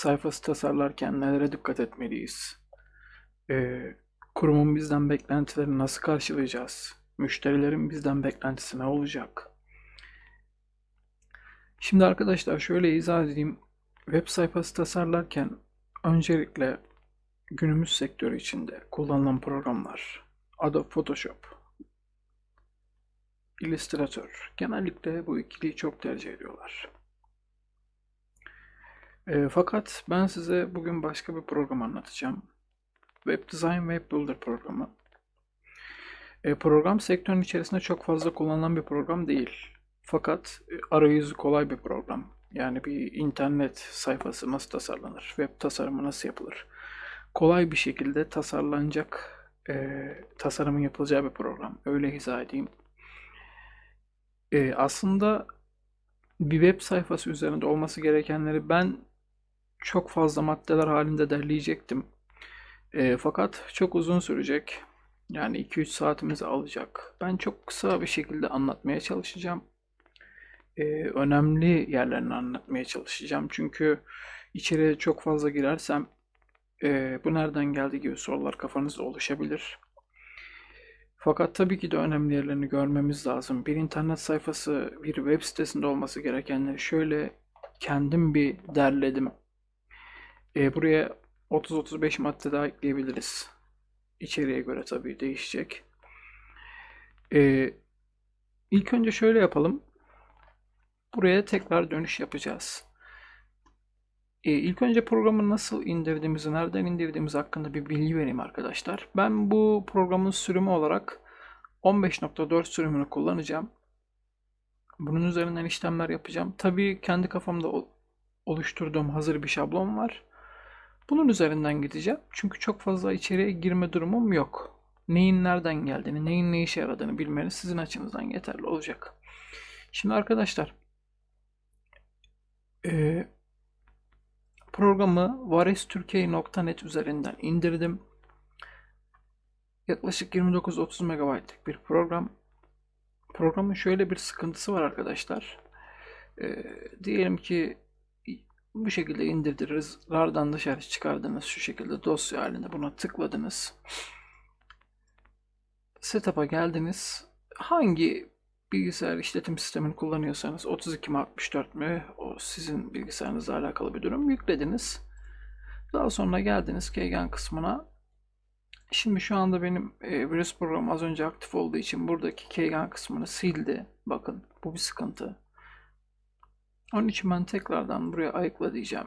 Sayfası tasarlarken nelere dikkat etmeliyiz? Ee, kurumun bizden beklentilerini nasıl karşılayacağız? Müşterilerin bizden beklentisi ne olacak? Şimdi arkadaşlar şöyle izah edeyim. Web sayfası tasarlarken öncelikle günümüz sektörü içinde kullanılan programlar Adobe Photoshop, Illustrator genellikle bu ikiliyi çok tercih ediyorlar. E, fakat ben size bugün başka bir program anlatacağım. Web Design Web Builder programı. E, program sektörün içerisinde çok fazla kullanılan bir program değil. Fakat e, arayüzü kolay bir program. Yani bir internet sayfası nasıl tasarlanır, web tasarımı nasıl yapılır, kolay bir şekilde tasarlanacak, e, tasarımın yapılacağı bir program. Öyle izah edeyim. E, aslında bir web sayfası üzerinde olması gerekenleri ben çok fazla maddeler halinde derleyecektim. E, fakat çok uzun sürecek. Yani 2-3 saatimizi alacak. Ben çok kısa bir şekilde anlatmaya çalışacağım. E, önemli yerlerini anlatmaya çalışacağım. Çünkü içeriye çok fazla girersem e, bu nereden geldi gibi sorular kafanızda oluşabilir. Fakat tabii ki de önemli yerlerini görmemiz lazım. Bir internet sayfası, bir web sitesinde olması gerekenleri şöyle kendim bir derledim. E, buraya 30-35 madde daha ekleyebiliriz. İçeriğe göre tabii değişecek. E, ilk önce şöyle yapalım. Buraya tekrar dönüş yapacağız. E, ilk önce programı nasıl indirdiğimizi, nereden indirdiğimiz hakkında bir bilgi vereyim arkadaşlar. Ben bu programın sürümü olarak 15.4 sürümünü kullanacağım. Bunun üzerinden işlemler yapacağım. Tabii kendi kafamda oluşturduğum hazır bir şablon var. Bunun üzerinden gideceğim. Çünkü çok fazla içeriye girme durumum yok. Neyin nereden geldiğini, neyin ne işe yaradığını bilmeniz sizin açınızdan yeterli olacak. Şimdi arkadaşlar e, programı varesturkey.net üzerinden indirdim. Yaklaşık 29-30 MB'lık bir program. Programın şöyle bir sıkıntısı var arkadaşlar. E, diyelim ki bu şekilde indirdiniz. RAR'dan dışarı çıkardınız. Şu şekilde dosya halinde buna tıkladınız. Setup'a geldiniz. Hangi bilgisayar işletim sistemini kullanıyorsanız 32 mi 64 mü o sizin bilgisayarınızla alakalı bir durum yüklediniz. Daha sonra geldiniz Keygen kısmına. Şimdi şu anda benim e, virüs programı az önce aktif olduğu için buradaki Keygen kısmını sildi. Bakın bu bir sıkıntı. Onun için ben tekrardan buraya ayıkla diyeceğim.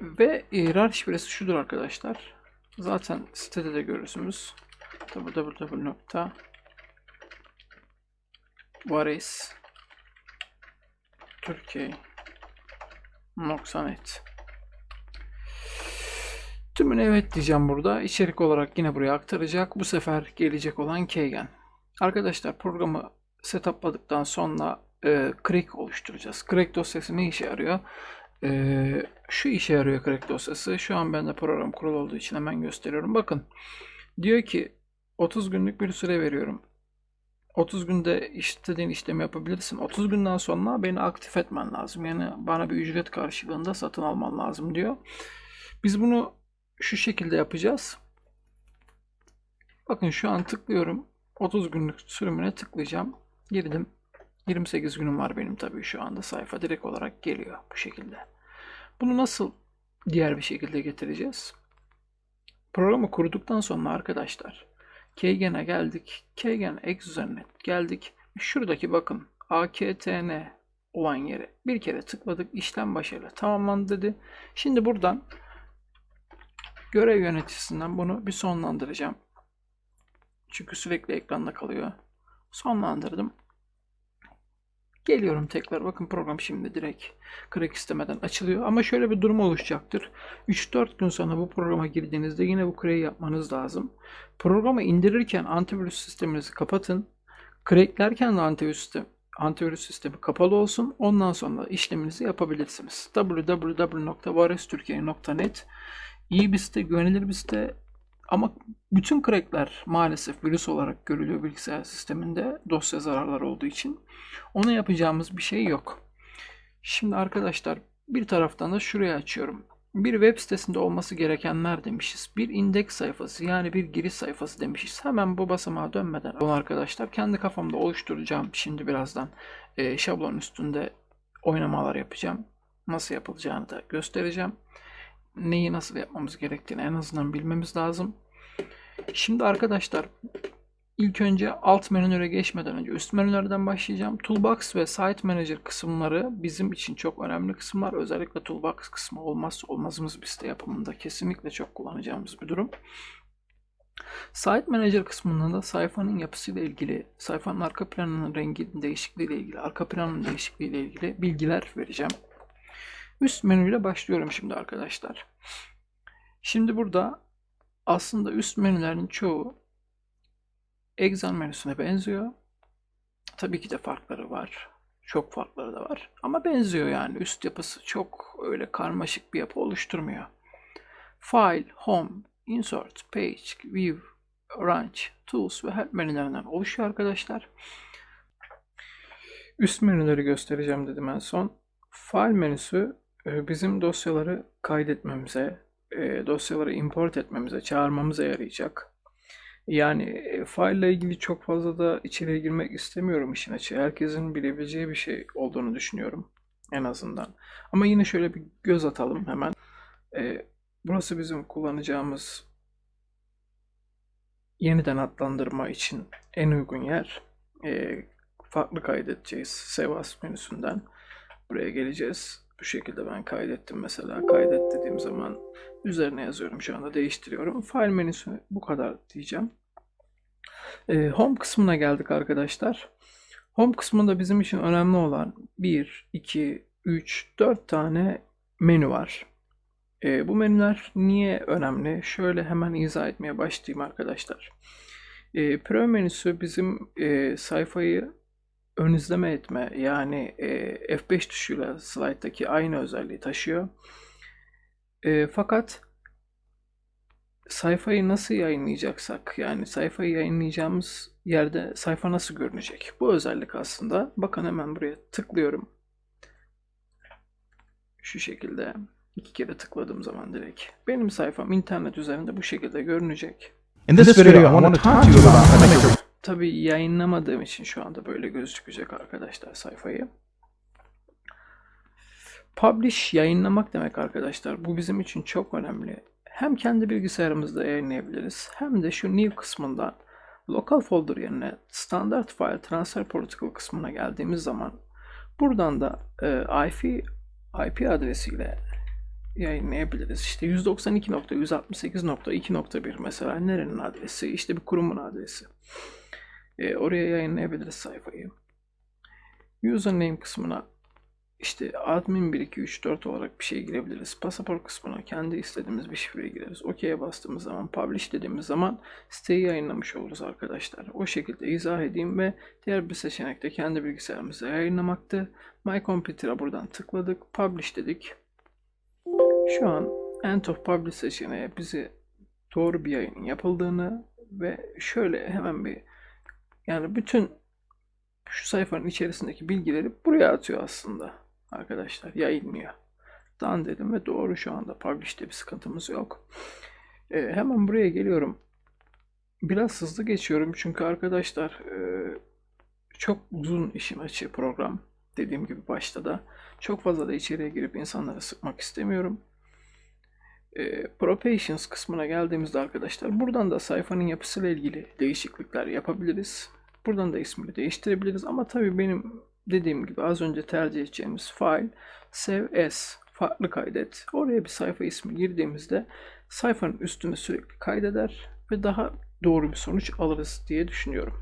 Ve RAR şifresi şudur arkadaşlar. Zaten sitede de görürsünüz. www.varis Türkiye.net Tümünü evet diyeceğim burada. İçerik olarak yine buraya aktaracak. Bu sefer gelecek olan Keygen. Arkadaşlar programı setup'ladıktan sonra e, crack oluşturacağız. Crack dosyası ne işe yarıyor? E, şu işe yarıyor crack dosyası. Şu an bende program kurulu olduğu için hemen gösteriyorum. Bakın diyor ki 30 günlük bir süre veriyorum. 30 günde istediğin işlemi yapabilirsin. 30 günden sonra beni aktif etmen lazım. Yani bana bir ücret karşılığında satın alman lazım diyor. Biz bunu şu şekilde yapacağız. Bakın şu an tıklıyorum. 30 günlük sürümüne tıklayacağım. Girdim. 28 günüm var benim tabii şu anda sayfa direkt olarak geliyor bu şekilde. Bunu nasıl diğer bir şekilde getireceğiz? Programı kurduktan sonra arkadaşlar Keygen'e geldik. Keygen X üzerine geldik. Şuradaki bakın AKTN olan yere bir kere tıkladık. İşlem başarılı tamamlandı dedi. Şimdi buradan görev yöneticisinden bunu bir sonlandıracağım. Çünkü sürekli ekranda kalıyor. Sonlandırdım. Geliyorum tekrar. Bakın program şimdi direkt crack istemeden açılıyor. Ama şöyle bir durum oluşacaktır. 3-4 gün sonra bu programa girdiğinizde yine bu crack'i yapmanız lazım. Programı indirirken antivirüs sisteminizi kapatın. Cracklerken de antivirüs sistemi, antivirüs sistemi kapalı olsun. Ondan sonra işleminizi yapabilirsiniz. www.varesturkiye.net iyi bir site, güvenilir bir site. Ama bütün crackler maalesef virüs olarak görülüyor bilgisayar sisteminde dosya zararları olduğu için. Ona yapacağımız bir şey yok. Şimdi arkadaşlar Bir taraftan da şuraya açıyorum. Bir web sitesinde olması gerekenler demişiz. Bir indeks sayfası yani bir giriş sayfası demişiz. Hemen bu basamağa dönmeden bunu arkadaşlar kendi kafamda oluşturacağım. Şimdi birazdan e, şablon üstünde oynamalar yapacağım. Nasıl yapılacağını da göstereceğim. Neyi nasıl yapmamız gerektiğini en azından bilmemiz lazım. Şimdi arkadaşlar ilk önce alt menülere geçmeden önce üst menülerden başlayacağım. Toolbox ve Site Manager kısımları bizim için çok önemli kısımlar. Özellikle Toolbox kısmı olmazsa olmazımız bir site yapımında kesinlikle çok kullanacağımız bir durum. Site Manager kısmında da sayfanın yapısıyla ilgili, sayfanın arka planının rengi değişikliği ile ilgili, arka planın değişikliği ile ilgili bilgiler vereceğim. Üst menüyle başlıyorum şimdi arkadaşlar. Şimdi burada aslında üst menülerin çoğu Excel menüsüne benziyor. Tabii ki de farkları var. Çok farkları da var. Ama benziyor yani. Üst yapısı çok öyle karmaşık bir yapı oluşturmuyor. File, Home, Insert, Page, View, Arrange, Tools ve Help menülerinden oluşuyor arkadaşlar. Üst menüleri göstereceğim dedim en son. File menüsü bizim dosyaları kaydetmemize, e, dosyaları import etmemize, çağırmamıza yarayacak. Yani file ile ilgili çok fazla da içeriye girmek istemiyorum işin açığı. Herkesin bilebileceği bir şey olduğunu düşünüyorum en azından. Ama yine şöyle bir göz atalım hemen. E, burası bizim kullanacağımız yeniden adlandırma için en uygun yer. E, farklı kaydedeceğiz Sevas menüsünden. Buraya geleceğiz. Bu şekilde ben kaydettim mesela. Kaydet dediğim zaman üzerine yazıyorum şu anda değiştiriyorum. File menüsü bu kadar diyeceğim. Ee, home kısmına geldik arkadaşlar. Home kısmında bizim için önemli olan 1, 2, 3, 4 tane menü var. Ee, bu menüler niye önemli? Şöyle hemen izah etmeye başlayayım arkadaşlar. Ee, Pro menüsü bizim e, sayfayı ön izleme etme yani e, F5 tuşuyla slide'daki aynı özelliği taşıyor. E, fakat sayfayı nasıl yayınlayacaksak yani sayfayı yayınlayacağımız yerde sayfa nasıl görünecek? Bu özellik aslında. Bakın hemen buraya tıklıyorum. Şu şekilde iki kere tıkladığım zaman direkt benim sayfam internet üzerinde bu şekilde görünecek. In this video, I want to talk to you about Tabii yayınlamadığım için şu anda böyle gözükecek arkadaşlar sayfayı. Publish yayınlamak demek arkadaşlar. Bu bizim için çok önemli. Hem kendi bilgisayarımızda yayınlayabiliriz hem de şu new kısmından local folder yerine standart file transfer protocol kısmına geldiğimiz zaman buradan da e, IP IP adresiyle yayınlayabiliriz. İşte 192.168.2.1 mesela nerenin adresi? İşte bir kurumun adresi. E, oraya yayınlayabiliriz sayfayı. Username kısmına işte admin 1 2 3 4 olarak bir şey girebiliriz. Pasaport kısmına kendi istediğimiz bir şifreyi gireriz. OK'ye bastığımız zaman publish dediğimiz zaman siteyi yayınlamış oluruz arkadaşlar. O şekilde izah edeyim ve diğer bir seçenekte kendi bilgisayarımızda yayınlamaktı. My Computer'a buradan tıkladık. Publish dedik. Şu an End of Publish seçeneği bizi doğru bir yayının yapıldığını ve şöyle hemen bir yani bütün şu sayfanın içerisindeki bilgileri buraya atıyor aslında arkadaşlar. Yayınlıyor. Dan dedim ve doğru şu anda publish'te bir sıkıntımız yok. Ee, hemen buraya geliyorum. Biraz hızlı geçiyorum çünkü arkadaşlar e, çok uzun işin açığı program. Dediğim gibi başta da çok fazla da içeriye girip insanları sıkmak istemiyorum. E, Propations kısmına geldiğimizde arkadaşlar buradan da sayfanın yapısıyla ilgili değişiklikler yapabiliriz. Buradan da ismini değiştirebiliriz ama tabii benim dediğim gibi az önce tercih edeceğimiz file save as farklı kaydet. Oraya bir sayfa ismi girdiğimizde sayfanın üstüne sürekli kaydeder ve daha doğru bir sonuç alırız diye düşünüyorum.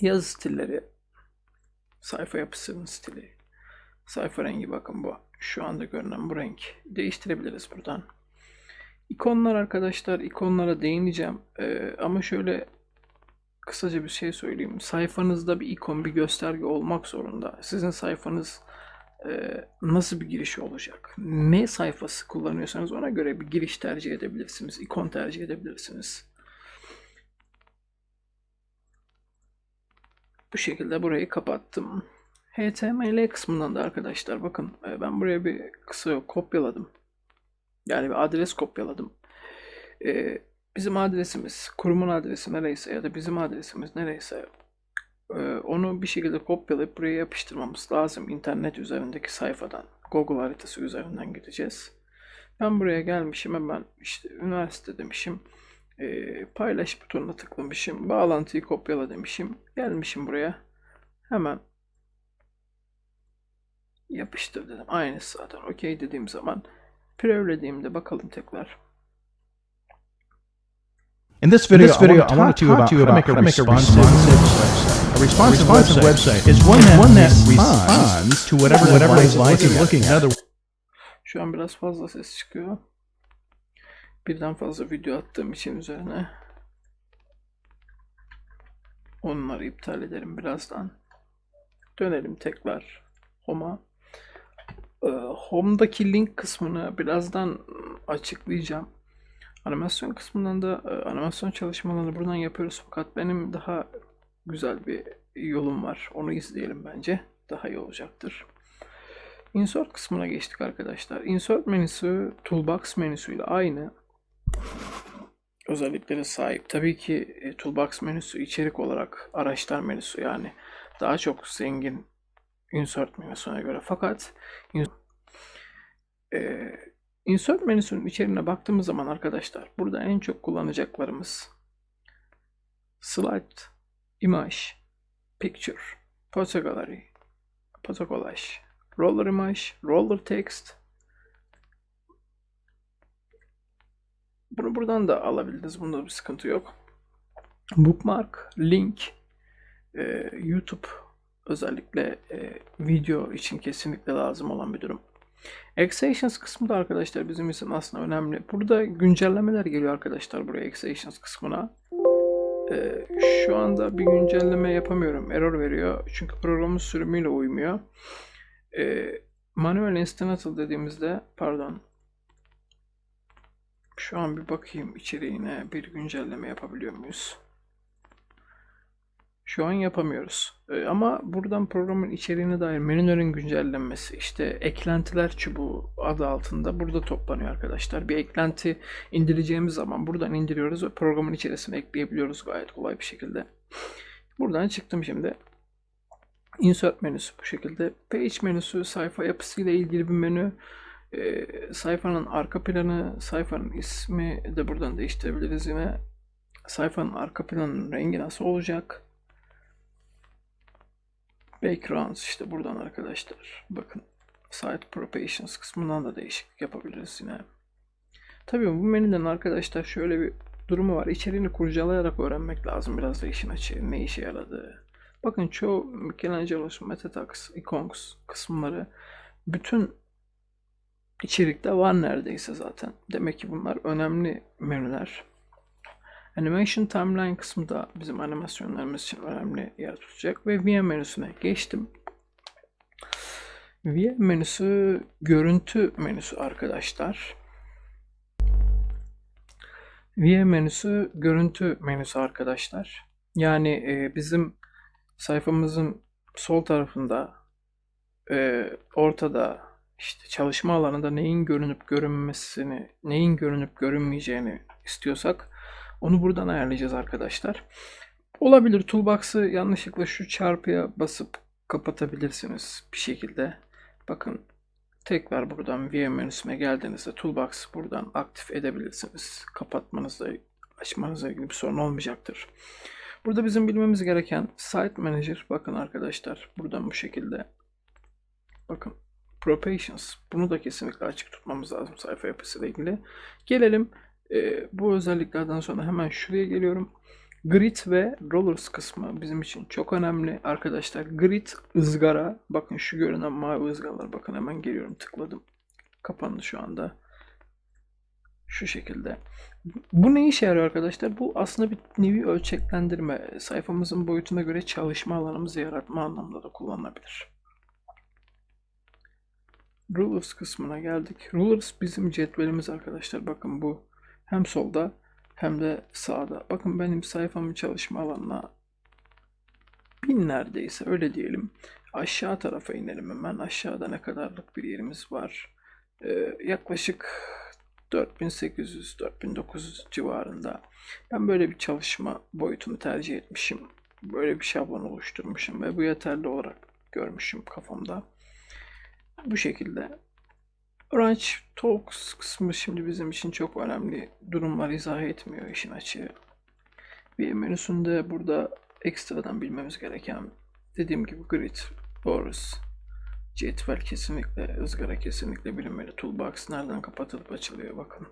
Yazı stilleri, sayfa yapısının stili, sayfa rengi bakın bu. Şu anda görünen bu renk. Değiştirebiliriz buradan. İkonlar arkadaşlar, ikonlara değineceğim. Ee, ama şöyle kısaca bir şey söyleyeyim. Sayfanızda bir ikon, bir gösterge olmak zorunda. Sizin sayfanız e, nasıl bir giriş olacak? Ne sayfası kullanıyorsanız ona göre bir giriş tercih edebilirsiniz. ikon tercih edebilirsiniz. Bu şekilde burayı kapattım. HTML kısmından da arkadaşlar bakın e, ben buraya bir kısa kopyaladım. Yani bir adres kopyaladım. E, bizim adresimiz, kurumun adresi nereyse ya da bizim adresimiz nereyse e, onu bir şekilde kopyalayıp buraya yapıştırmamız lazım. İnternet üzerindeki sayfadan, Google haritası üzerinden gideceğiz. Ben buraya gelmişim hemen işte üniversite demişim. E, paylaş butonuna tıklamışım. Bağlantıyı kopyala demişim. Gelmişim buraya. Hemen yapıştır dedim. Aynısı zaten. Okey dediğim zaman previewlediğimde bakalım tekrar. In this video, I want to talk to you about how to make a responsive website. A responsive, website is one that, one that responds to whatever, whatever device is looking at. In other Şu an biraz fazla ses çıkıyor. Birden fazla video attığım için üzerine. Onları iptal ederim birazdan. Dönelim tekrar Home'a. Ee, Home'daki link kısmını birazdan açıklayacağım. Animasyon kısmından da e, animasyon çalışmalarını buradan yapıyoruz fakat benim daha güzel bir yolum var. Onu izleyelim bence. Daha iyi olacaktır. Insert kısmına geçtik arkadaşlar. Insert menüsü Toolbox menüsüyle aynı özelliklere sahip. Tabii ki e, Toolbox menüsü içerik olarak araçlar menüsü yani daha çok zengin Insert menüsüne göre. Fakat e, Insert menüsünün içeriğine baktığımız zaman arkadaşlar burada en çok kullanacaklarımız Slide, Image, Picture, Photo Gallery, Photo Collage, Roller Image, Roller Text. Bunu buradan da alabiliriz. Bunda bir sıkıntı yok. Bookmark, Link, YouTube özellikle video için kesinlikle lazım olan bir durum. Extensions kısmı da arkadaşlar bizim için aslında önemli. Burada güncellemeler geliyor arkadaşlar buraya Extensions kısmına. Ee, şu anda bir güncelleme yapamıyorum. Error veriyor. Çünkü programın sürümüyle uymuyor. Ee, manuel instantial dediğimizde pardon şu an bir bakayım içeriğine bir güncelleme yapabiliyor muyuz? Şu an yapamıyoruz. Ee, ama buradan programın içeriğine dair menülerin güncellenmesi, işte eklentiler çubuğu adı altında burada toplanıyor arkadaşlar. Bir eklenti indireceğimiz zaman buradan indiriyoruz ve programın içerisine ekleyebiliyoruz gayet kolay bir şekilde. Buradan çıktım şimdi. Insert menüsü bu şekilde. Page menüsü sayfa yapısıyla ilgili bir menü. Ee, sayfanın arka planı, sayfanın ismi de buradan değiştirebiliriz yine. Sayfanın arka planının rengi nasıl olacak? Backgrounds işte buradan arkadaşlar. Bakın Site Propations kısmından da değişiklik yapabiliriz yine. Tabii bu menüden arkadaşlar şöyle bir durumu var. İçeriğini kurcalayarak öğrenmek lazım biraz da işin açığı. Ne işe yaradığı. Bakın çoğu Michelangelo's, Metatax, Icons kısımları bütün içerikte var neredeyse zaten. Demek ki bunlar önemli menüler. Animation Timeline kısmı da bizim animasyonlarımız için önemli yer tutacak. Ve VM menüsüne geçtim. VM menüsü görüntü menüsü arkadaşlar. VM menüsü görüntü menüsü arkadaşlar. Yani e, bizim sayfamızın sol tarafında e, ortada işte çalışma alanında neyin görünüp görünmesini, neyin görünüp görünmeyeceğini istiyorsak onu buradan ayarlayacağız arkadaşlar. Olabilir toolbox'ı yanlışlıkla şu çarpıya basıp kapatabilirsiniz bir şekilde. Bakın tekrar buradan VM menüsüne geldiğinizde toolbox buradan aktif edebilirsiniz. Kapatmanızda açmanızla ilgili bir sorun olmayacaktır. Burada bizim bilmemiz gereken Site Manager bakın arkadaşlar buradan bu şekilde bakın Propations bunu da kesinlikle açık tutmamız lazım sayfa yapısıyla ilgili. Gelelim e, bu özelliklerden sonra hemen şuraya geliyorum. Grid ve Rollers kısmı bizim için çok önemli arkadaşlar. Grid ızgara. Bakın şu görünen mavi ızgaralar. Bakın hemen geliyorum tıkladım. Kapandı şu anda. Şu şekilde. Bu ne işe yarıyor arkadaşlar? Bu aslında bir nevi ölçeklendirme. Sayfamızın boyutuna göre çalışma alanımızı yaratma anlamında da kullanılabilir. Rulers kısmına geldik. Rulers bizim cetvelimiz arkadaşlar. Bakın bu hem solda hem de sağda. Bakın benim sayfamın çalışma alanına binlerdeyse öyle diyelim. Aşağı tarafa inelim hemen. Aşağıda ne kadarlık bir yerimiz var? Ee, yaklaşık 4800-4900 civarında. Ben böyle bir çalışma boyutunu tercih etmişim. Böyle bir şablon oluşturmuşum ve bu yeterli olarak görmüşüm kafamda. Bu şekilde. Range Talks kısmı şimdi bizim için çok önemli durumlar izah etmiyor işin açığı. Bir menüsünde burada ekstradan bilmemiz gereken dediğim gibi grid, boros, cetvel kesinlikle, ızgara kesinlikle bilinmeli. Toolbox nereden kapatılıp açılıyor bakın.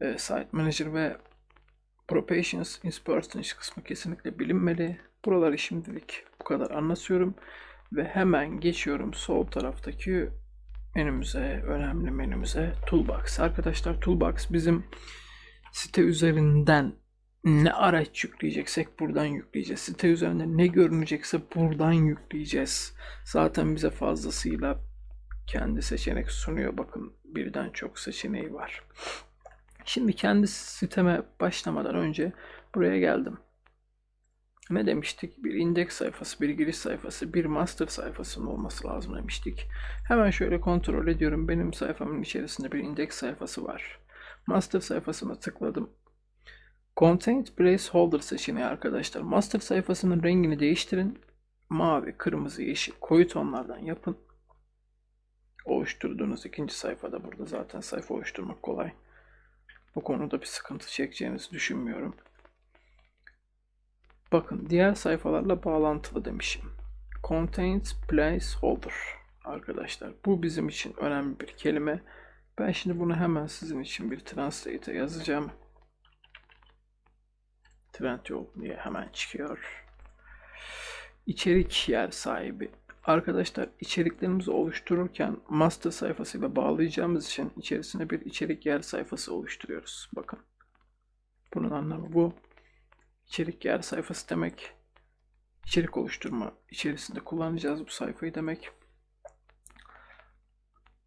E, Site Manager ve Propations Inspections kısmı kesinlikle bilinmeli. Buraları şimdilik bu kadar anlatıyorum. Ve hemen geçiyorum sol taraftaki menümüze, önemli menümüze Toolbox. Arkadaşlar Toolbox bizim site üzerinden ne araç yükleyeceksek buradan yükleyeceğiz. Site üzerinde ne görünecekse buradan yükleyeceğiz. Zaten bize fazlasıyla kendi seçenek sunuyor. Bakın birden çok seçeneği var. Şimdi kendi siteme başlamadan önce buraya geldim. Ne demiştik? Bir indeks sayfası, bir giriş sayfası, bir master sayfasının olması lazım demiştik. Hemen şöyle kontrol ediyorum. Benim sayfamın içerisinde bir indeks sayfası var. Master sayfasına tıkladım. Content Placeholder seçeneği arkadaşlar. Master sayfasının rengini değiştirin. Mavi, kırmızı, yeşil, koyu tonlardan yapın. Oluşturduğunuz ikinci sayfada burada zaten sayfa oluşturmak kolay. Bu konuda bir sıkıntı çekeceğinizi düşünmüyorum. Bakın diğer sayfalarla bağlantılı demişim. Contains placeholder arkadaşlar. Bu bizim için önemli bir kelime. Ben şimdi bunu hemen sizin için bir translate'e yazacağım. Trendyol diye hemen çıkıyor. İçerik yer sahibi. Arkadaşlar içeriklerimizi oluştururken master sayfasıyla bağlayacağımız için içerisine bir içerik yer sayfası oluşturuyoruz. Bakın. Bunun anlamı bu. İçerik yer sayfası demek. İçerik oluşturma içerisinde kullanacağız bu sayfayı demek.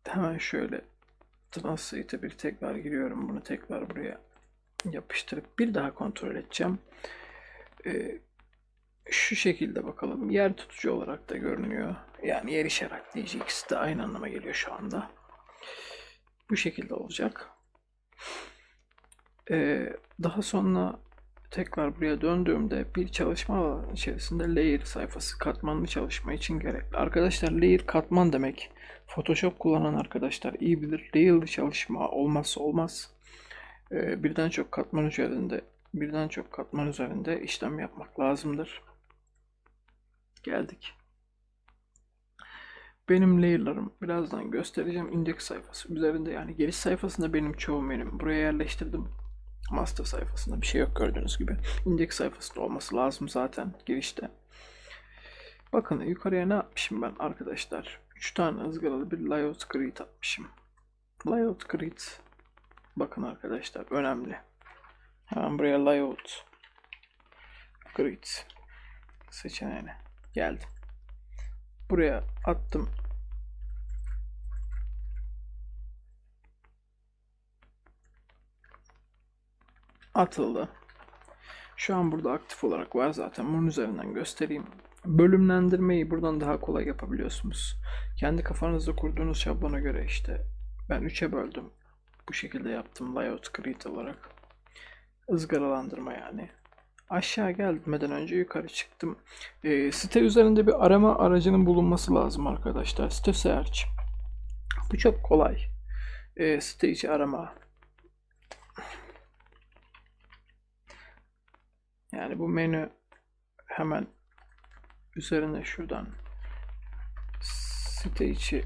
Hemen şöyle Translate'e bir tekrar giriyorum. Bunu tekrar buraya yapıştırıp bir daha kontrol edeceğim. Ee, şu şekilde bakalım. Yer tutucu olarak da görünüyor. Yani yer işaretleyici ikisi de aynı anlama geliyor şu anda. Bu şekilde olacak. Ee, daha sonra tekrar buraya döndüğümde bir çalışma içerisinde layer sayfası katmanlı çalışma için gerekli. Arkadaşlar layer katman demek. Photoshop kullanan arkadaşlar iyi bilir. Layer'lı çalışma olmazsa olmaz. Ee, birden çok katman üzerinde birden çok katman üzerinde işlem yapmak lazımdır. Geldik. Benim layer'larım birazdan göstereceğim. Indeks sayfası üzerinde yani giriş sayfasında benim çoğu menüm. Buraya yerleştirdim. Master sayfasında bir şey yok gördüğünüz gibi. Indeks sayfasında olması lazım zaten girişte. Bakın yukarıya ne yapmışım ben arkadaşlar? 3 tane ızgaralı bir layout grid atmışım. Layout grid bakın arkadaşlar önemli. Hemen buraya layout grid seçeneğine geldim. Buraya attım. Atıldı. Şu an burada aktif olarak var zaten. Bunun üzerinden göstereyim. Bölümlendirmeyi buradan daha kolay yapabiliyorsunuz. Kendi kafanızda kurduğunuz şablona göre işte ben 3'e böldüm. Bu şekilde yaptım layout grid olarak. ızgaralandırma yani. Aşağı gelmeden önce yukarı çıktım. Ee, site üzerinde bir arama aracının bulunması lazım arkadaşlar. Site search. Bu çok kolay. Ee, site içi arama. Yani bu menü hemen üzerine şuradan site içi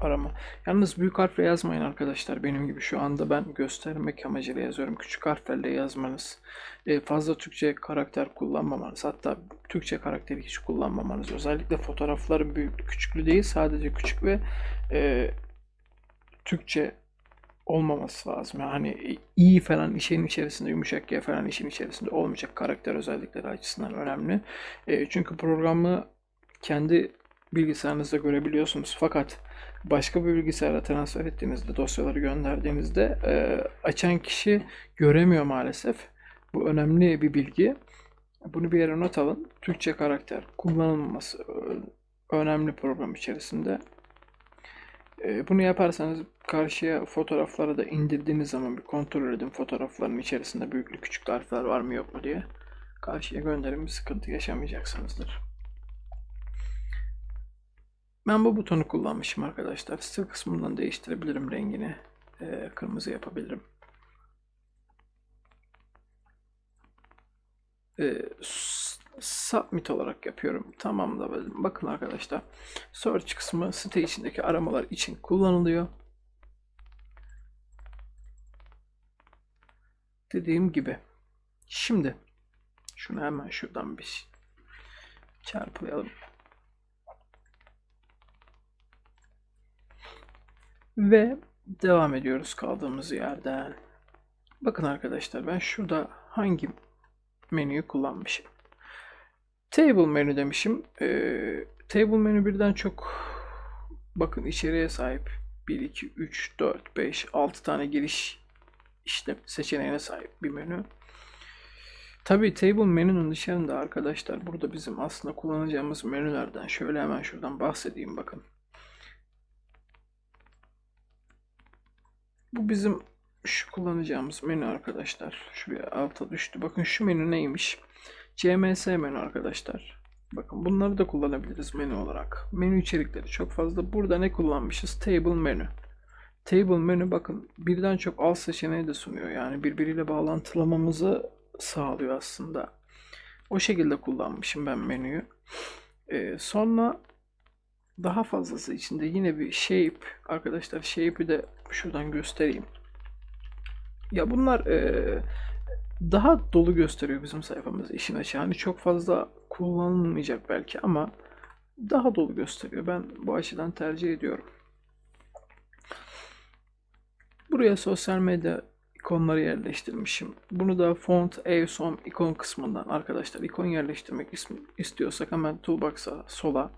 arama. Yalnız büyük harfle yazmayın arkadaşlar. Benim gibi şu anda ben göstermek amacıyla yazıyorum. Küçük harflerle yazmanız. e, fazla Türkçe karakter kullanmamanız. Hatta Türkçe karakteri hiç kullanmamanız. Özellikle fotoğrafların büyüklüğü küçüklüğü değil. Sadece küçük ve e, Türkçe olmaması lazım. Yani iyi falan işin içerisinde yumuşak G falan işin içerisinde olmayacak karakter özellikleri açısından önemli. E, çünkü programı kendi bilgisayarınızda görebiliyorsunuz. Fakat başka bir bilgisayara transfer ettiğinizde, dosyaları gönderdiğinizde e, açan kişi göremiyor maalesef. Bu önemli bir bilgi. Bunu bir yere not alın. Türkçe karakter kullanılmaması ö- önemli program içerisinde. Ee, Bunu yaparsanız karşıya fotoğrafları da indirdiğiniz zaman bir kontrol edin fotoğrafların içerisinde büyüklü küçük harfler var mı yok mu diye. Karşıya gönderin bir sıkıntı yaşamayacaksınızdır. Ben bu butonu kullanmışım arkadaşlar. Stil kısmından değiştirebilirim rengini. Ee, kırmızı yapabilirim. Ee, submit olarak yapıyorum. Tamam da bakın arkadaşlar. Search kısmı site içindeki aramalar için kullanılıyor. Dediğim gibi. Şimdi şunu hemen şuradan bir çarpılayalım. Ve devam ediyoruz kaldığımız yerden. Bakın arkadaşlar ben şurada hangi menüyü kullanmışım. Table menü demişim. Ee, table menü birden çok bakın içeriğe sahip. 1, 2, 3, 4, 5, 6 tane giriş işte seçeneğine sahip bir menü. Tabii table menünün dışarında arkadaşlar burada bizim aslında kullanacağımız menülerden şöyle hemen şuradan bahsedeyim bakın. Bu bizim şu kullanacağımız menü arkadaşlar. Şuraya alta düştü. Bakın şu menü neymiş? CMS menü arkadaşlar. Bakın bunları da kullanabiliriz menü olarak. Menü içerikleri çok fazla. Burada ne kullanmışız? Table menü. Table menü bakın birden çok alt seçeneği de sunuyor. Yani birbiriyle bağlantılamamızı sağlıyor aslında. O şekilde kullanmışım ben menüyü. Ee, sonra daha fazlası içinde yine bir shape arkadaşlar shape'i de şuradan göstereyim. Ya bunlar eee, daha dolu gösteriyor bizim sayfamızı işin açığı. Hani çok fazla kullanılmayacak belki ama daha dolu gösteriyor. Ben bu açıdan tercih ediyorum. Buraya sosyal medya ikonları yerleştirmişim. Bunu da font, Awesome ikon kısmından arkadaşlar ikon yerleştirmek istiyorsak hemen toolbox'a sola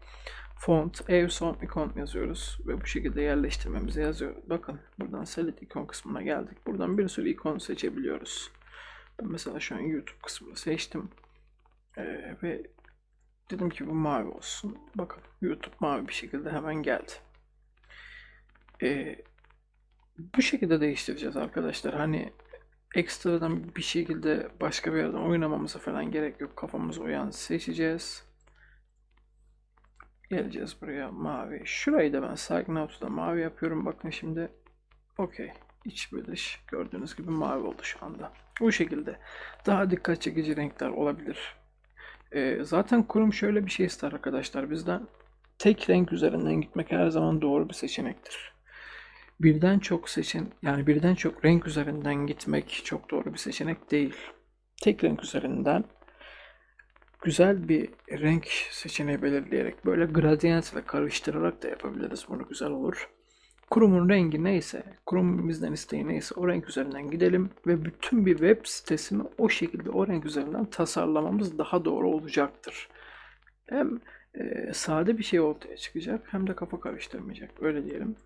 font, Awesome ikon yazıyoruz ve bu şekilde yerleştirmemizi yazıyoruz. Bakın buradan select ikon kısmına geldik. Buradan bir sürü ikon seçebiliyoruz. Mesela şu an YouTube kısmını seçtim. Ee, ve dedim ki bu mavi olsun. Bakın YouTube mavi bir şekilde hemen geldi. Ee, bu şekilde değiştireceğiz arkadaşlar. Hani ekstradan bir şekilde başka bir yerden oynamamıza falan gerek yok. Kafamıza uyan seçeceğiz. Geleceğiz buraya mavi. Şurayı da ben Out'da mavi yapıyorum. Bakın şimdi okey. İç ve dış gördüğünüz gibi mavi oldu şu anda. Bu şekilde. Daha dikkat çekici renkler olabilir. Ee, zaten kurum şöyle bir şey ister arkadaşlar bizden. Tek renk üzerinden gitmek her zaman doğru bir seçenektir. Birden çok seçin yani birden çok renk üzerinden gitmek çok doğru bir seçenek değil. Tek renk üzerinden güzel bir renk seçeneği belirleyerek böyle gradient karıştırarak da yapabiliriz. Bunu güzel olur. Kurumun rengi neyse, kurumun bizden isteği neyse o renk üzerinden gidelim ve bütün bir web sitesini o şekilde o renk üzerinden tasarlamamız daha doğru olacaktır. Hem e, sade bir şey ortaya çıkacak hem de kafa karıştırmayacak. Öyle diyelim.